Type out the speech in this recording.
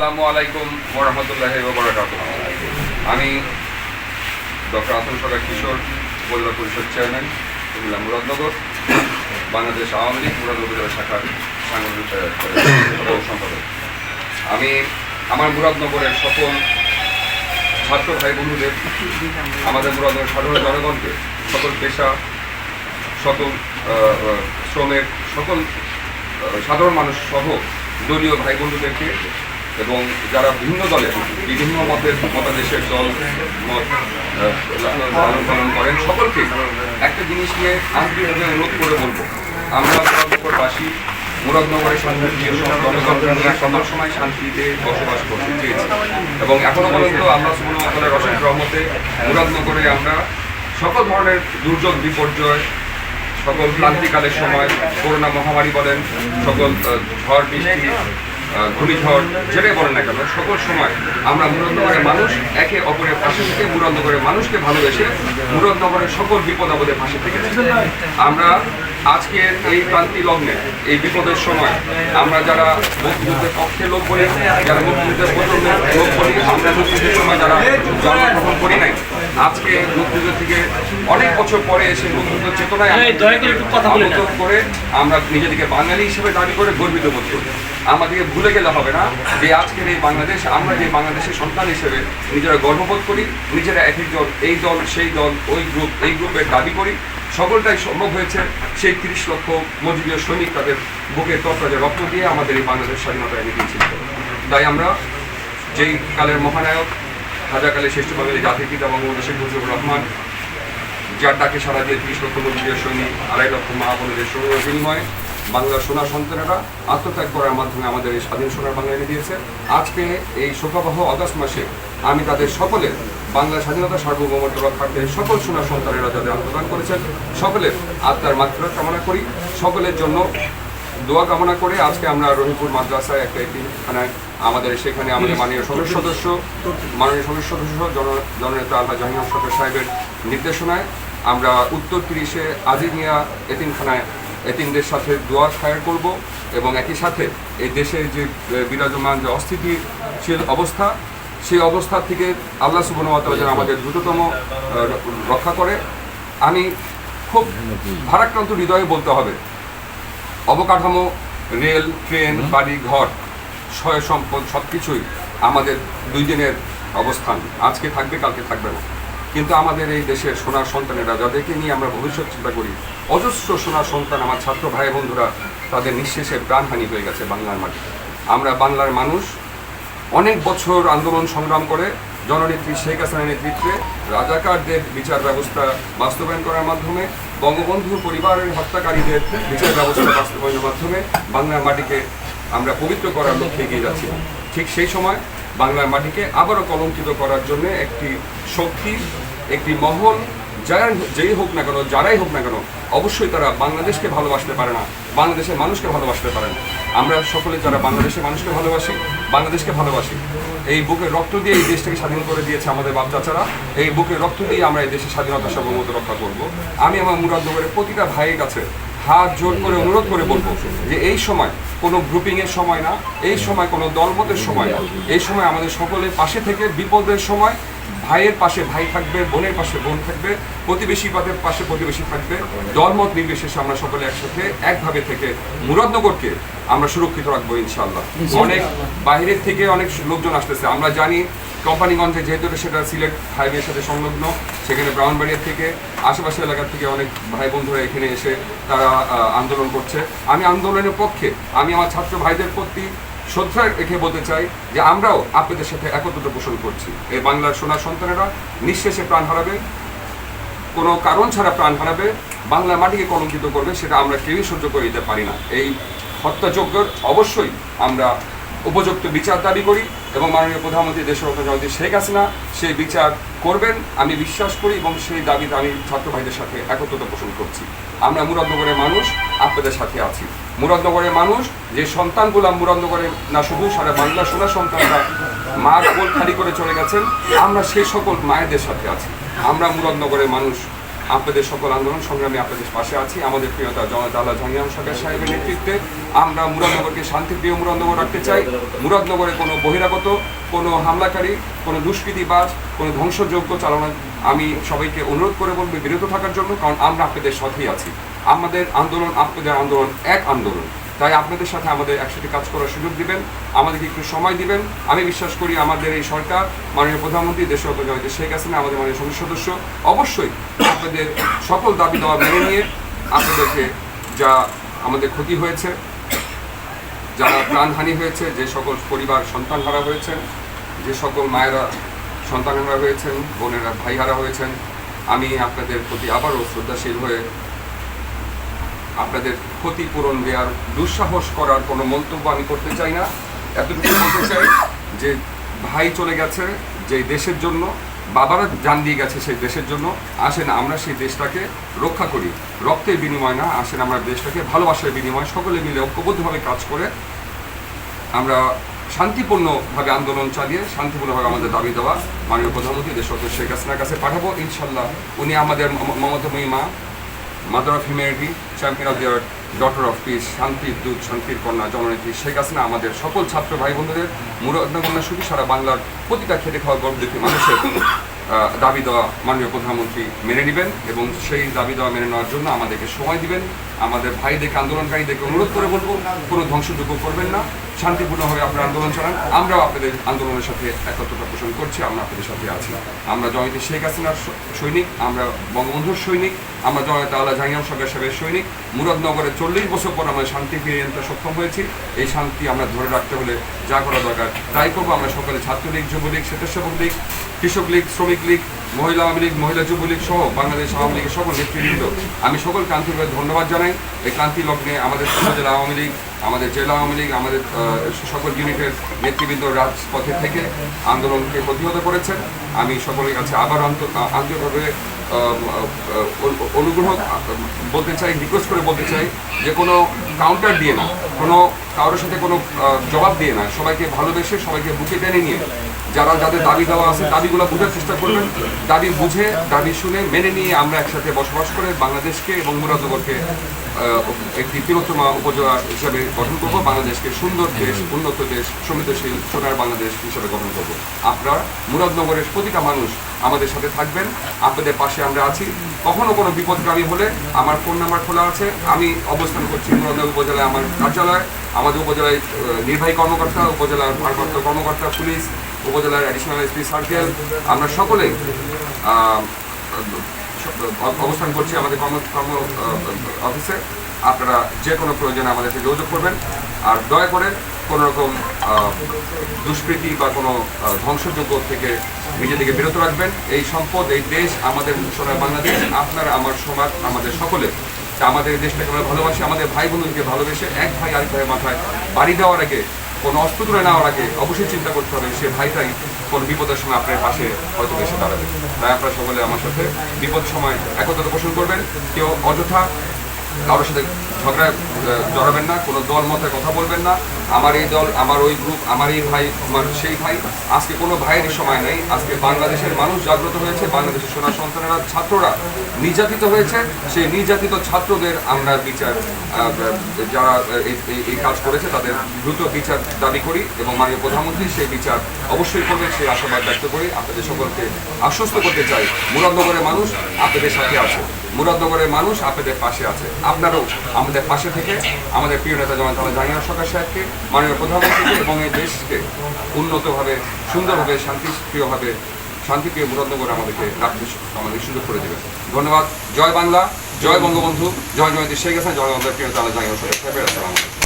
আসসালামু আলাইকুম ওরহমতুল্লাহ ববরকাত আমি ডক্টর আসল সরকার কিশোর, উপজেলা পরিষদ চেয়ারম্যান কুমিল্লা মুরাদনগর, বাংলাদেশ আওয়ামী লীগ মুরাদ উপজেলা শাখার সাংগঠনিক সম্পাদক। আমি আমার মুরাদনগরের সকল ছাত্র ভাই বন্ধুদের, আমাদের মুরাদনগর সাধারণ জনগণকে সকল পেশা, সকল শ্রমের সকল সাধারণ মানুষ সহ দলীয় ভাই বন্ধুদেরকে এবং যারা ভিন্ন দলে বিভিন্ন মতের মতাদেশের দল, মত লালন পালন করেন, সকলকে একটা জিনিস নিয়ে আন্তরিকভাবে অনুরোধ করে বলব। আমরা মুরাদনগরবাসী মুরাদনগরের শান্তিপ্রিয় জনগণ নিয়ে সকল সময় শান্তিতে বসবাস করতে চেয়েছি। এবং এখনও পর্যন্ত আল্লাহ সুবহানাহু অসংখ্য রহমতে মুরাদনগরে আমরা সকল ধরনের দুর্যোগ, বিপর্যয়, সকল ক্রান্তিকালের সময়, করোনা মহামারী বলেন, সকল ঝড়, বৃষ্টি ঘূর্ণিঝড় যেটাই বলেন না কেন, সকল সময় আমরা মুরাদনগরের মানুষ, একে অপরের পাশে থেকে মুরাদনগরের মানুষকে ভালোবেসে মুরাদনগরের সকল বিপদ আপদের পাশে থেকে আমরা আজকের এই ক্রান্তি লগ্নে এই বিপদের সময় আমরা যারা মুক্তিযুদ্ধের পক্ষে লোক বলি যারা মুক্তিযুদ্ধের প্রথম লোক বলি আমরা মুক্তিযুদ্ধের সময় যারা জন্মগ্রহণ করি নাই আজকে মুক্তিযুদ্ধ থেকে অনেক বছর পরে এসে মুক্তিযুদ্ধ চেতনায় করে আমরা নিজেদেরকে বাঙালি হিসেবে দাবি করে গর্বিত বোধ করি। আমাদেরকে ভুলে গেলে হবে না যে আজকের এই বাংলাদেশ আমরা যে বাংলাদেশের সন্তান হিসেবে নিজেরা গর্ববোধ করি নিজেরা এক একজন এই দল সেই দল ওই গ্রুপ এই গ্রুপের দাবি করি। সকলটাই সম্ভব হয়েছে। সেই তিরিশ লক্ষ মজুরীয় সৈনিক তাদের বুকে তত্ত্বাজে রক্ত দিয়ে আমাদের এই বাংলাদেশ স্বাধীনতা এনে দিয়েছিল। তাই আমরা যেই কালের মহানায়ক হাজাকালের শ্রেষ্ঠ বাঙালি জাতির পিতা বঙ্গবন্ধু শেখ মুজিবুর রহমান, যার ডাকে সারা দিয়ে ত্রিশ লক্ষ মজুরীয় সৈনিক আড়াই লক্ষ মা বোনদের বিনিময়ে বাংলার সোনা সন্তানেরা আত্মত্যাগ করার মাধ্যমে আমাদের এই স্বাধীন সোনার বাংলা এনে দিয়েছে। আজকে এই শোকাবহ আগস্ট মাসে আমি তাদের সকলের বাংলা স্বাধীনতা সার্বভৌমত্ব রক্ষার্থে সকল সোনা সন্তানেরা যাদের আত্মদান করেছেন, সকলের আত্মার মাত্রা কামনা করি, সকলের জন্য দোয়া কামনা করে আজকে আমরা রহিপুর মাদ্রাসায় একটা এখানায় আমাদের সেখানে আমাদের মাননীয় সদস্য সদস্য, মাননীয় সদস্য সদস্য জন, জননেতা আল্লাহ জাহিন সরকার সাহেবের নির্দেশনায় আমরা উত্তর তিরিশে আজির মিয়া এতিমখানায় এতিমদের সাথে দোয়া খায়ের করব এবং একই সাথে এই দেশের যে বিরাজমান যে অস্থিতিশীল অবস্থা সেই অবস্থা থেকে আল্লাহ সুবনতালা যেন আমাদের দ্রুততম রক্ষা করে। আমি খুব ভারাক্রান্ত হৃদয়ে বলতে হবে অবকাঠামো রেল ট্রেন বাড়ি ঘর সয় সম্পদ সব কিছুই আমাদের দুই দিনের অবস্থান। আজকে থাকবে কালকে থাকবে না। কিন্তু আমাদের এই দেশের সোনার সন্তানেরা যাদেরকে নিয়ে আমরা ভবিষ্যৎ চিন্তা করি অজস্র সোনার সন্তান আমার ছাত্র ভাই বন্ধুরা তাদের নিঃশেষে প্রাণহানি হয়ে গেছে বাংলার মাটিতে। আমরা বাংলার মানুষ অনেক বছর আন্দোলন সংগ্রাম করে জননেত্রী শেখ হাসিনার নেতৃত্বে রাজাকারদের বিচার ব্যবস্থা বাস্তবায়ন করার মাধ্যমে বঙ্গবন্ধু পরিবারের হত্যাকারীদের বিচার ব্যবস্থা বাস্তবায়নের মাধ্যমে বাংলার মাটিকে আমরা পবিত্র করার লক্ষ্যে এগিয়ে যাচ্ছি। ঠিক সেই সময় বাংলার মাটিকে আবারও কলঙ্কিত করার জন্য একটি শক্তি, একটি মহল যারা যেই হোক না কেন, যারাই হোক না কেন, অবশ্যই তারা বাংলাদেশকে ভালোবাসতে পারে না। বাংলাদেশের মানুষকে ভালোবাসতে পারে না আমরা সকলে যারা বাংলাদেশের মানুষকে ভালোবাসি, বাংলাদেশকে ভালোবাসি। এই বুকের রক্ত দিয়ে এই দেশটাকে স্বাধীন করে দিয়েছে আমাদের বাপ চাচারা এই বুকের রক্ত দিয়ে আমরা এই দেশের স্বাধীনতা সার্বভৌমত রক্ষা করব। আমি আমার মুরাদনগরের প্রতিটা ভাইয়ের কাছে হাত জোর করে অনুরোধ করে বলব যে এই সময় কোনো গ্রুপিংয়ের সময় না, এই সময় কোনো দলমতের সময় না। এই সময় আমাদের সকলের পাশে থেকে বিপদের সময় ভাইয়ের পাশে ভাই থাকবে বোনের পাশে বোন থাকবে প্রতিবেশী পাদের পাশে প্রতিবেশী থাকবে। দলমত নির্বিশেষে আমরা সকলে একসাথে একভাবে থেকে মুরাদনগরকে আমরা সুরক্ষিত রাখব ইনশাল্লাহ অনেক বাইরের থেকে অনেক লোকজন আসতেছে। আমরা জানি কোম্পানিগঞ্জে যেহেতু সেটা সিলেট হাইওয়ের সাথে সংলগ্ন সেখানে ব্রাউনবাড়িয়া থেকে আশেপাশের এলাকা থেকে অনেক ভাই বন্ধুরা এখানে এসে তারা আন্দোলন করছে। আমি আন্দোলনের পক্ষে আমি আমার ছাত্র ভাইদের প্রতি শ্রদ্ধা রেখে বলতে চাই যে আমরাও আপনাদের সাথে একত্রিত পোষণ করছি। এই বাংলার সোনার সন্তানেরা নিঃশেষে প্রাণ হারাবে। কোনো কারণ ছাড়া প্রাণ হারাবে। বাংলা মাটিকে কলঙ্কিত করবে, সেটা আমরা কেউই সহ্য করে দিতে পারি না। এই হত্যাযজ্ঞর অবশ্যই আমরা উপযুক্ত বিচার দাবি করি। এবং মাননীয় প্রধানমন্ত্রী দেশরত্ন জয়ন্তী শেখ হাসিনা সেই বিচার করবেন, আমি বিশ্বাস করি এবং সেই দাবিতে আমি ছাত্র ভাইদের সাথে একত্রতা পোষণ করছি। আমরা মুরাদনগরের মানুষ, আপনাদের সাথে আছি। মুরাদনগরের মানুষ, যে সন্তানগুলো মুরাদনগরে না শুধু, সারা বাংলা সোনা সন্তানরা মার কোল খালি করে চলে গেছেন, আমরা সেই সকল মায়েদের সাথে আছি। আমরা মুরাদনগরের মানুষ আপনাদের সকল আন্দোলন সংগ্রামে আপনাদের পাশে আছি। আমাদের প্রিয়তা জনতা আল্লাহ জাহাঙ্গীর সরকার সাহেবের নেতৃত্বে আমরা মুরাদনগরকে শান্তিপ্রিয় মুরাদনগর রাখতে চাই। মুরাদনগরে কোনো বহিরাগত, কোনো হামলাকারী, কোনো দুষ্কৃতিবাজ, কোনো ধ্বংসযোগ্য চালানো আমি সবাইকে অনুরোধ করে বলব, বিরত থাকার জন্য, কারণ আমরা আপনাদের সাথেই আছি। আমাদের আন্দোলন আপনাদের আন্দোলন এক আন্দোলন। তাই আপনাদের সাথে আমাদের একসাথে কাজ করার সুযোগ দিবেন। আমাদেরকে একটু সময় দিবেন। আমি বিশ্বাস করি আমাদের এই সরকার, মাননীয় প্রধানমন্ত্রী দেশের শেখ হাসিনা, আমাদের মাননীয় সংসদ সদস্য, অবশ্যই আপনাদের সকল দাবি দেওয়া মেনে নিয়ে আপনাদেরকে যা আমাদের ক্ষতি হয়েছে, যারা প্রাণহানি হয়েছে, যে সকল পরিবার সন্তান হারা হয়েছেন, যে সকল মায়েরা সন্তান হারা হয়েছেন, বোনেরা ভাই হারা হয়েছেন, আমি আপনাদের প্রতি আবারও শ্রদ্ধাশীল হয়ে আপনাদের ক্ষতিপূরণ দেওয়ার দুঃসাহস করার কোনো মন্তব্য আমি করতে চাই না। এতটুকু বলতে চাই যে ভাই চলে গেছে যে দেশের জন্য বাবারা জান দিয়ে গেছে সেই দেশের জন্য। আসেন আমরা সেই দেশটাকে রক্ষা করি। রক্তের বিনিময় না, আসেন আমরা দেশটাকে ভালোবাসার বিনিময়, সকলে মিলে ঐক্যবদ্ধভাবে কাজ করে আমরা শান্তিপূর্ণভাবে আন্দোলন চালিয়ে, শান্তিপূর্ণভাবে আমাদের দাবি দেওয়া মাননীয় প্রধানমন্ত্রী দেশ শেখ হাসিনার কাছে পাঠাবো। ইনশাল্লাহ উনি আমাদের মমতাময়ী মা। Mother of humanity champion of dear doctor of peace শান্তির দূত শান্তির কন্যা জননেত্রী শেখ হাসিনা আমাদের সকল ছাত্র ভাই বোনদের মুরাদনগর শুধু সারা বাংলার প্রতিটা খেটে খাওয়া দেখে মানুষের দাবি দেওয়া মাননীয় প্রধানমন্ত্রী মেনে নেবেন এবং সেই দাবি দেওয়া মেনে নেওয়ার জন্য আমাদেরকে সময় দিবেন। আমাদের ভাইদেরকে, আন্দোলনকারীদেরকে অনুরোধ করে বলব, কোনো ধ্বংসযোগ্য করবেন না। শান্তিপূর্ণভাবে আপনারা আন্দোলন চালান। আমরাও আপনাদের আন্দোলনের সাথে একত্রতা পোষণ করছি, আমরা আপনাদের সাথে আছি। আমরা জয়তে শেখ হাসিনার সৈনিক, আমরা বঙ্গবন্ধুর সৈনিক, আমরা জয়তা আল্লাহ জাহিয়াম সরকার সাহেবের সৈনিক। মুরাদনগরে চল্লিশ বছর পর আমরা শান্তি ফিরিয়ে আনতে সক্ষম হয়েছি। এই শান্তি আমরা ধরে রাখতে হলে যা করা দরকার তাই করব। আমরা সকলে ছাত্রলীগ, যুবলীগ, স্বেচ্ছাসেবক লীগ কৃষক লীগ, শ্রমিক লীগ, মহিলা আওয়ামী লীগ, মহিলা যুবলীগ সহ বাংলাদেশ আওয়ামী লীগের সকল নেতৃবৃন্দ। আমি সকল ক্রান্তিভাবে ধন্যবাদ জানাই। এই ক্রান্তি লগ্নে আমাদের জেলা আওয়ামী লীগ, আমাদের জেলা আওয়ামী লীগ, আমাদের সকল ইউনিটের নেতৃবৃন্দ রাজপথে থেকে আন্দোলনকে প্রতিহত করেছেন। আমি সকলের কাছে আবার আন্তরিকভাবে অনুগ্রহ বলতে চাই রিকোয়েস্ট করে বলতে চাই যে কোনো কাউন্টার দিয়ে না, কোনো কারোর সাথে কোনো জবাব দিয়ে না। সবাইকে ভালোবেসে সবাইকে বুকে টেনে নিয়ে যারা যাদের দাবি দেওয়া আছে, দাবিগুলো বোঝার চেষ্টা করবেন। দাবি বুঝে, দাবি শুনে মেনে নিয়ে আমরা একসাথে বসবাস করে বাংলাদেশকে এবং মুরাদনগরকে একটি তিলোত্তমা উপজেলা হিসাবে গঠন করব, বাংলাদেশকে সুন্দর দেশ, উন্নত দেশ, সমৃদ্ধশীল, সোনার বাংলাদেশ হিসাবে গঠন করব। আপনারা মুরাদনগরের প্রতিটা মানুষ আমাদের সাথে থাকবেন, আপনাদের পাশে আমরা আছি। কখনো কোনো বিপদগামী হলে আমার ফোন নাম্বার খোলা আছে। আমি অবস্থান করছি মুরাদনগর উপজেলায়, আমার কার্যালয়। আমাদের উপজেলায় নির্বাহী কর্মকর্তা, উপজেলার ভারপ্রাপ্ত কর্মকর্তা, পুলিশ উপজেলার অ্যাডিশনাল এসপি সার্কেল আমরা অ- অবস্থান করছি আমাদের কর্ম কর্ম অফিসে। আপনারা যে কোনো প্রয়োজনে আমাদের সাথে যোগাযোগ করবেন। আর দয়া করে কোনো রকম দুষ্কৃতি বা কোনো ধ্বংসযোগ্য থেকে নিজেদেরকে বিরত রাখবেন। এই সম্পদ, এই দেশ আমাদের সোনার বাংলাদেশ, আপনার আমার সমাজ, আমাদের সকলে। আমাদের দেশটাকে আমরা ভালোবাসি, আমাদের ভাই বোনদেরকে ভালোবেসে এক ভাই আরেক ভাইয়ের মাথায় বাড়ি দেওয়ার আগে কোনো অস্ত্র তুলে নেওয়ার আগে অবশ্যই চিন্তা করতে হবে সে ভাইটাই কোনো বিপদের সময় আপনার পাশে হয়তো এসে দাঁড়াবে। তাই আপনার সকলে আমার সাথে বিপদ সময় একত্রতা পোষণ করবেন। কেউ অযথা কারোর সাথে ঝগড়ায় জড়াবেন না, কোনো দল মতে কথা বলবেন না। আমার এই দল, আমার ওই গ্রুপ আমার এই ভাই, আমার সেই ভাই। আজকে কোনো ভাইয়েরই সময় নেই। আজকে বাংলাদেশের মানুষ জাগ্রত হয়েছে, বাংলাদেশের সোনা সন্তানেরা, ছাত্ররা নির্যাতিত হয়েছে। সেই নির্যাতিত ছাত্রদের আমরা বিচার যারা এই কাজ করেছে, তাদের দ্রুত বিচার দাবি করি এবং মাননীয় প্রধানমন্ত্রী সেই বিচার অবশ্যই করবে সেই আশাবাদ ব্যক্ত করি। আপনাদের সকলকে আশ্বস্ত করতে চাই। মুরাদনগরের মানুষ আপনাদের সাথে আছে। মুরাদনগরের মানুষ আপনাদের পাশে আছে। আপনারাও আমাদের পাশে থেকে আমাদের প্রিয় নেতা যেমন তাহলে জাহাঙ্গীর সরকার সাহেবকে, মাননীয় প্রধানমন্ত্রীকে এবং এই দেশকে উন্নতভাবে, সুন্দরভাবে, শান্তিপ্রিয়ভাবে, শান্তিপ্রিয় মুরাদনগর আমাদেরকে রাখতে আমাদের সুযোগ করে দেবে। ধন্যবাদ। জয় বাংলা, জয় বঙ্গবন্ধু, জয় জয়ন্তী শেখ হাসিনা, জয় আমাদের প্রিয় নেতা জাহাঙ্গীর সরকার সাহেবের আসলে আলাইকুম।